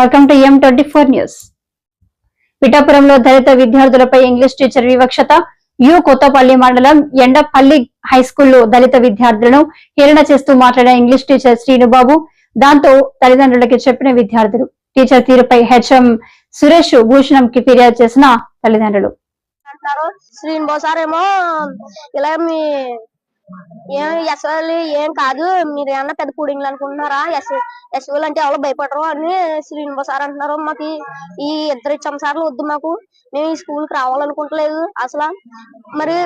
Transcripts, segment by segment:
Welcome to M twenty four news పిఠాపురంలో దళిత విద్యార్థులపై ఇంగ్లీష్ టీచర్ వివక్షత యు కొత్తపల్లి మండలం ఎండపల్లి హై స్కూల్లో దళిత విద్యార్థులను హేళన చేస్తూ మాట్లాడిన ఇంగ్లీష్ టీచర్ శ్రీనుబాబు దాంతో తల్లిదండ్రులకి చెప్పిన విద్యార్థులు. టీచర్ తీరుపై హెచ్ఎం సురేష్ భూషణం కి ఫిర్యాదు చేసిన తల్లిదండ్రులు. అంటారు. సార్ ఏమో ఇలా మీ ఏం ఎస్ఎల్ ఏం కాదు మీరు ఏమన్నా పెద్ద పూడింగ్లు అనుకుంటున్నారా? ఎస్ ఎస్ఎల్ అంటే ఎవరు భయపడరు అని శ్రీనివాస్ సార్ అంటున్నారు మాకు. ఈ- ఇద్దరు సార్లు వద్దు మాకు. మేము ఈ స్కూల్కి రావాలనుకుంటలేదు అసలు. మరి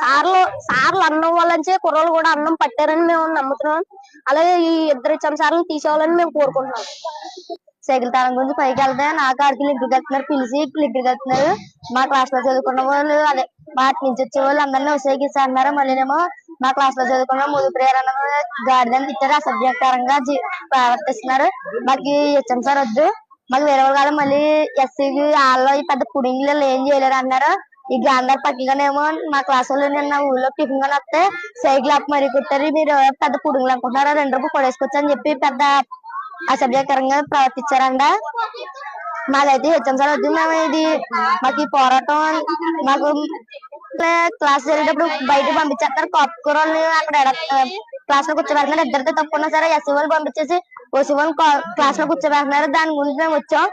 సార్లు సార్లు అన్నం వల్లే కుర్రలు కూడా అన్నం పట్టారని మేము నమ్ముతున్నాం. అలాగే ఈ ఇద్దరు సార్లు తీసేవాలని మేము కోరుకుంటున్నాం. సైకిల్ తాళం గురించి పైకి వెళ్తే నాకు ఆడికి లిగ్గు కడుతున్నారు పిలిచి లిగ్గు కడుతున్నారు. మా క్లాస్లో చదువుకున్న వాళ్ళు అదే వాటి నుంచి వచ్చే వాళ్ళు అందరినీ ఉసేగిస్తా అన్నారు మళ్ళీనేమో మా క్లాస్లో చదువుకున్న ముందు ప్రేరణ గార్డెన్ గాడిదని తిట్టారు. అసభ్యకరంగా ప్రవర్తిస్తున్నారు. మాకు హెచ్ఎం సార్ వద్దు. మాకు వేరే వాళ్ళు మళ్ళీ ఎస్సీకి వాళ్ళు ఈ పెద్ద పుడింగ్లు ఏం చేయలేరు అన్నారు. ఈ గాంధార్ పక్కగానేమో మా క్లాస్ వాళ్ళు నిన్న ఊళ్ళో టిఫిన్గా వస్తే సైకిల్ అప్ మరీ కుట్టారు. మీరు పెద్ద పుడుగులు అనుకుంటున్నారు? రెండు రూపాయలు కొడేసుకోవచ్చు అని చెప్పి పెద్ద అసభ్యకరంగా ప్రవర్తించారంట. మాదైతే హెచ్ఎం సార్ వద్దు. మేము ఇది మాకు ఈ పోరాటం మాకు క్లాస్ జరిగేటప్పుడు బయట పంపించేస్తారు. కాపు అక్కడ క్లాస్లో కూర్చోబెడుతున్నారు. ఇద్దరితో తప్పుకున్నా సరే ఎస్సీ వాళ్ళు పంపించేసి ఓసీ వాళ్ళు క్లాస్లో కూర్చోబెడుతున్నారు. దాని గురించి మేము వచ్చాం.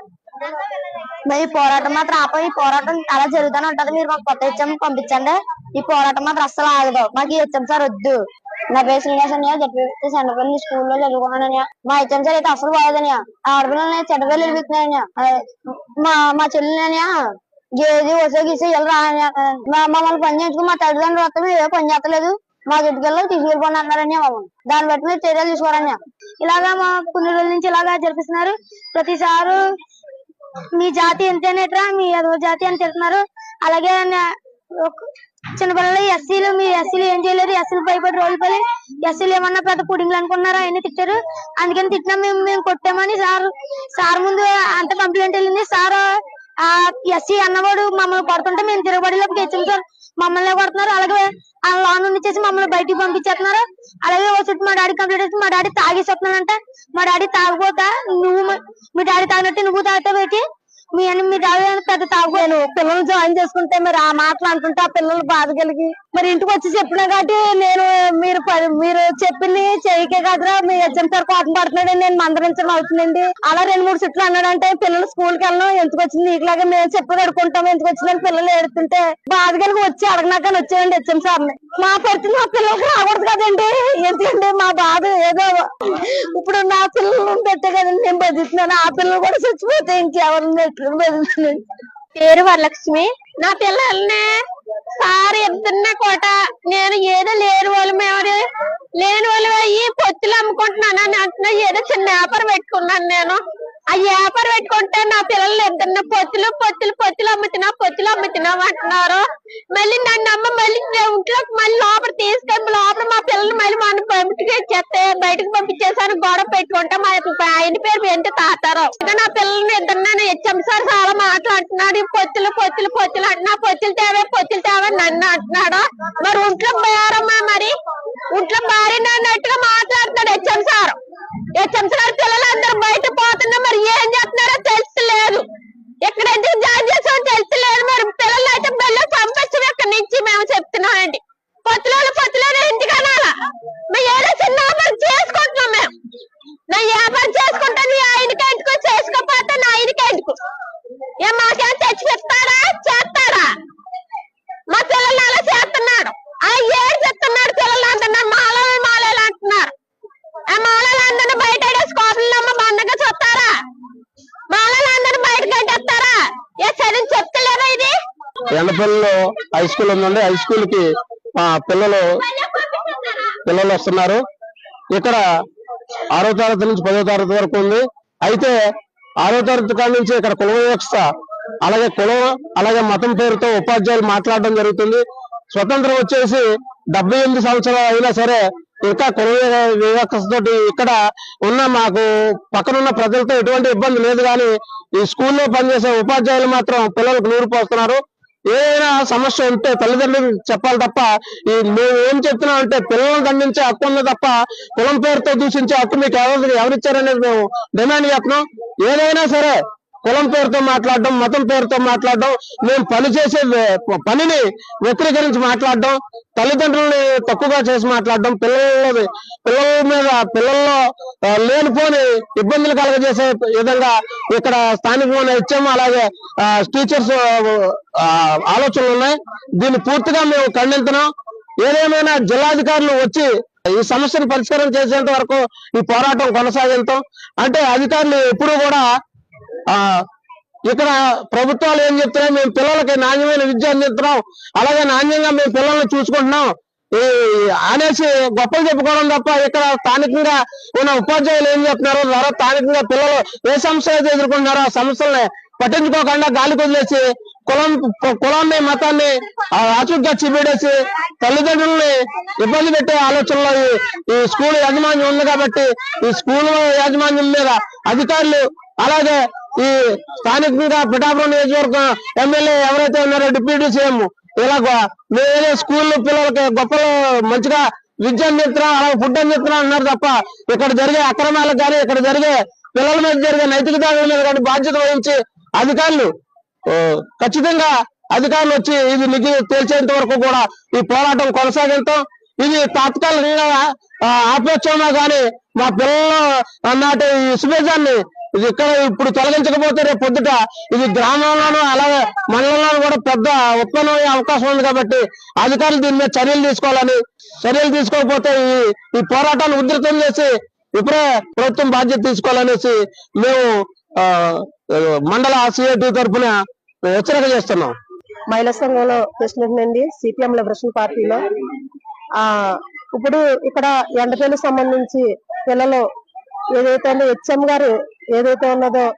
మరి ఈ పోరాటం మాత్రం ఆపం. ఈ పోరాటం అలా జరుగుతూనే ఉంటది. మీరు మాకు కొత్త హెచ్ఎం పంపించండి. ఈ పోరాటం మాత్రం అస్సలు ఆగదు. మాకు ఈ హెచ్ఎం సార్ వద్దు. నా పేరు శ్రీనివాస్ అన్నయ్య. జడ్పీ సెంటర్పల్లి స్కూల్లో చదువుకున్నానయ్య మా హెచ్ఎం సార్ అయితే అసలు బాగోదన్నయ్య. ఆడపిల్లలు చెడ్డవేలు వెళ్ళిపోతున్నాయన్నయ్య మా మా చెల్లెలన్నయ్య గేది వసే గీసే వెళ్ళరా మమ్మల్ని పని చేయించుకుని మా తల్లిదండ్రులు వస్తే మేము ఏ పని చేస్తలేదు. మా చుట్టుకెళ్ళి తీసుకెళ్ళిపోండి అన్నారని మమ్మల్ని దాన్ని బట్టి మీరు చర్యలు తీసుకోరని ఇలాగా మా కొన్ని రోజుల నుంచి ఇలాగా జరిపిస్తున్నారు. ప్రతిసారి మీ జాతి ఎంతనేట్రా మీ అదో జాతి అని తిడుతున్నారు. అలాగే చిన్నపిల్లలు ఎస్సీలు మీ ఎస్సీలు ఏం చేయలేదు ఎస్సీలు భయపడి రోజులు పడి ఎస్సీలు ఏమన్నా పెద్ద పుడింగ్లు అనుకున్నారా? అవన్నీ తిట్టారు. అందుకని తిట్టినా మేము మేము కొట్టామని సార్ సార్ ముందు అంత కంప్లైంట్ వెళ్ళింది. సార్ ఆ ఎస్సీ అన్నవాడు మమ్మల్ని కొడుతుంటే మేము తిరగబడిలోకి తెచ్చాం సార్. మమ్మల్ని కొడుతున్నారు? అలాగే ఆ లోన్ చేసి మమ్మల్ని బయటికి పంపించేస్తున్నారు. అలాగే ఓ చుట్టూ మా డాడీ కంప్లీట్ చేసి మా డాడీ తాగేసి వస్తున్నాడంటే. మా డాడీ తాగబోతా నువ్వు మీ డాడీ తాగినట్టు నువ్వు తాగితే పెట్టి మీ అని మీ దాని పెద్ద తాగుపోయాను పిల్లలు జాయిన్ చేసుకుంటే మరి ఆ మాటలు అంటుంటే ఆ పిల్లలు బాధ కలిగి. మరి ఇంటికి వచ్చి చెప్పినా కాబట్టి నేను మీరు మీరు చెప్పింది చేయకే కదరా. మీ ఎగ్జామ్ సార్ కోపం పడుతున్నాడని నేను మందరించడం అవుతుందండి. అలా రెండు మూడు చుట్లు అన్నాడంటే పిల్లలు స్కూల్కి వెళ్ళడం ఎందుకు వచ్చింది? నీకులాగా మేము చెప్పు కడుకుంటాం ఎందుకు వచ్చిందని పిల్లలు ఏడుతుంటే బాధ కలిగి వచ్చి అడగనాక వచ్చేయండి హెచ్ఎం సార్ మా పరిస్థితి మా పిల్లలకి రాకూడదు కదండి. ఎందుకండి మా బాధ? ఏదో ఇప్పుడు నా పిల్లలు పెట్టే కదా నేను బతుకుతున్నాను. ఆ పిల్లలు కూడా చచ్చిపోతే ఇంకెవరిని పెట్టుకుని బతుకుతున్నాను. పేరు వరలక్ష్మి. నా పిల్లల్ని సార్ ఇద్దరిని కోట. నేను ఏదో లేని వాళ్ళు మేము లేని వాళ్ళు అయ్యి పొత్తులు అమ్ముకుంటున్నాను. అని అంటున్నా ఏదో చిన్న వ్యాపారం పెట్టుకున్నాను నేను. ఆ వ్యాపారం పెట్టుకుంటే నా పిల్లలు ఇద్దరిని పొత్తులు పొత్తులు పొత్తులు అమ్ముతున్నా పొత్తులు అమ్ముతున్నాం అంటున్నారు. మళ్ళీ నన్ను అమ్మ మళ్ళీ ఇంట్లోకి మళ్ళీ లోపల తీసుకెళ్ళి లోపల మా పిల్లల్ని మళ్ళీ మన బయటకి ఇచ్చేస్తే బయటకు పంపించేసాను పెట్టుకుంటే మా ఆయన పేరు ఏంటి తాతారు. ఇంకా నా పిల్లల్ని ఇద్దరు హెచ్ఎం సార్ చాలా మాట్లాడుతున్నాడు. పొత్తులు పొత్తులు పొత్తులు అంటున్నా పొత్తులు తేవే పొత్తులు తేవే నన్ను అంటున్నాడు. మరి ఒంట్లో పోయారమ్మా మరి? ఒంట్లో భార్య అన్నట్టుగా మాట్లాడుతున్నాడు హెచ్ఎం సార్. హెచ్ఎం సార్ పిల్లలు అందరూ బయట పోతున్నా మరి ఏం చేస్తున్నారో ఎండపల్లిలో హై స్కూల్ ఉందండి. హై స్కూల్కి పిల్లలు పిల్లలు వస్తున్నారు. ఇక్కడ ఆరో తరగతి నుంచి పదో తరగతి వరకు ఉంది. అయితే ఆరో తరగతి కాడి నుంచి ఇక్కడ కుల వ్యవస్థ అలాగే కులం అలాగే మతం పేరుతో ఉపాధ్యాయులు మాట్లాడడం జరుగుతుంది. స్వతంత్రం వచ్చేసి డెబ్బై ఎనిమిది సంవత్సరాలు అయినా సరే ఇంకా కుల వివక్షతోటి ఇక్కడ ఉన్న మాకు పక్కనున్న ప్రజలతో ఎటువంటి ఇబ్బంది లేదు కానీ ఈ స్కూల్లో పనిచేసే ఉపాధ్యాయులు మాత్రం పిల్లలకు నూరు పోస్తున్నారు. ఏదైనా సమస్య ఉంటే తల్లిదండ్రులు చెప్పాలి తప్ప ఈ మేము ఏం చెప్తున్నాం అంటే పిల్లలను దండించే హక్కు ఉంది తప్ప కులం పేరుతో దూషించే హక్కు మీకు ఎవరు ఎవరిచ్చారనేది మేము డిమాండ్ చేస్తున్నాం. ఏదైనా సరే కులం పేరుతో మాట్లాడడం మతం పేరుతో మాట్లాడడం మేము పని చేసే పనిని వ్యతిరేకరించి మాట్లాడడం తల్లిదండ్రులని తక్కువగా చేసి మాట్లాడడం పిల్లల పిల్లల మీద పిల్లల్లో లేనిపోని ఇబ్బందులు కలగజేసే విధంగా ఇక్కడ స్థానికమైన హెచ్ఎం అలాగే టీచర్స్ ఆలోచనలు ఉన్నాయి. దీన్ని పూర్తిగా మేము ఖండించినాం. ఏదేమైనా జిల్లాధికారులు వచ్చి ఈ సమస్యను పరిష్కారం చేసేంత వరకు ఈ పోరాటం కొనసాగిస్తాం అంటే అధికారులు ఎప్పుడూ కూడా ఆ ఇక్కడ ప్రభుత్వాలు ఏం చెప్తున్నాయి? మేము పిల్లలకి నాణ్యమైన విద్య అందిస్తున్నాం. అలాగే నాణ్యంగా మేము పిల్లల్ని చూసుకుంటున్నాం. ఈ అనేసి గొప్పలు చెప్పుకోవడం తప్ప ఇక్కడ స్థానికంగా ఉన్న ఉపాధ్యాయులు ఏం చెప్తున్నారు? ద్వారా స్థానికంగా పిల్లలు ఏ సమస్య అయితే ఎదుర్కొంటున్నారో ఆ సమస్యల్ని పట్టించుకోకుండా గాలి వదిలేసి కులం కులాన్ని మతాన్ని ఆ ఆచుగ్గా తల్లిదండ్రుల్ని ఇబ్బంది పెట్టే ఆలోచనలో ఈ- ఈ స్కూల్ యాజమాన్యం ఉంది కాబట్టి ఈ స్కూల్ యాజమాన్యం మీద అధికారులు అలాగే ఈ స్థానికంగా పిఠాపురం నియోజకవర్గం ఎమ్మెల్యే ఎవరైతే ఉన్నారో డిప్యూటీ సీఎం ఇలాగ మేము స్కూల్ పిల్లలకి గొప్పలు మంచిగా విద్య అందిస్తున్నాం అలాగే ఫుడ్ అందిస్తున్నాం అన్నారు తప్ప ఇక్కడ జరిగే అక్రమాలకు కానీ ఇక్కడ జరిగే పిల్లల మీద జరిగే నైతిక దాడుల మీద కానీ బాధ్యత వహించి అధికారులు ఖచ్చితంగా అధికారులు వచ్చి ఇది నిధి తేల్చేంత వరకు కూడా ఈ పోరాటం కొనసాగించడం ఇది తాత్కాలికంగా ఆపేక్షమా కానీ మా పిల్లలు నాటి ఈ ఇది ఇక్కడ ఇప్పుడు తొలగించకపోతే రేపు పొద్దుట ఇది గ్రామంలోనూ అలాగే మండలంలోనూ కూడా పెద్ద ఉత్పన్నమయ్యే అవకాశం ఉంది కాబట్టి అధికారులు దీని మీద చర్యలు తీసుకోవాలని చర్యలు తీసుకోకపోతే ఈ ఈ పోరాటాన్ని ఉధృతం చేసి ఇప్పుడే ప్రభుత్వం బాధ్యత తీసుకోవాలనేసి మేము మండల సిఐటి తరఫున హెచ్చరిక చేస్తున్నాం. మహిళా సంఘంలో ప్రెసిడెంట్ అండి సిపిఎం లిబరేషన్ పార్టీలో ఇప్పుడు ఇక్కడ ఎండపల్లి సంబంధించి పిల్లలు ఏదైతే హెచ్ఎం గారు ఏదైతే ఉన్నదో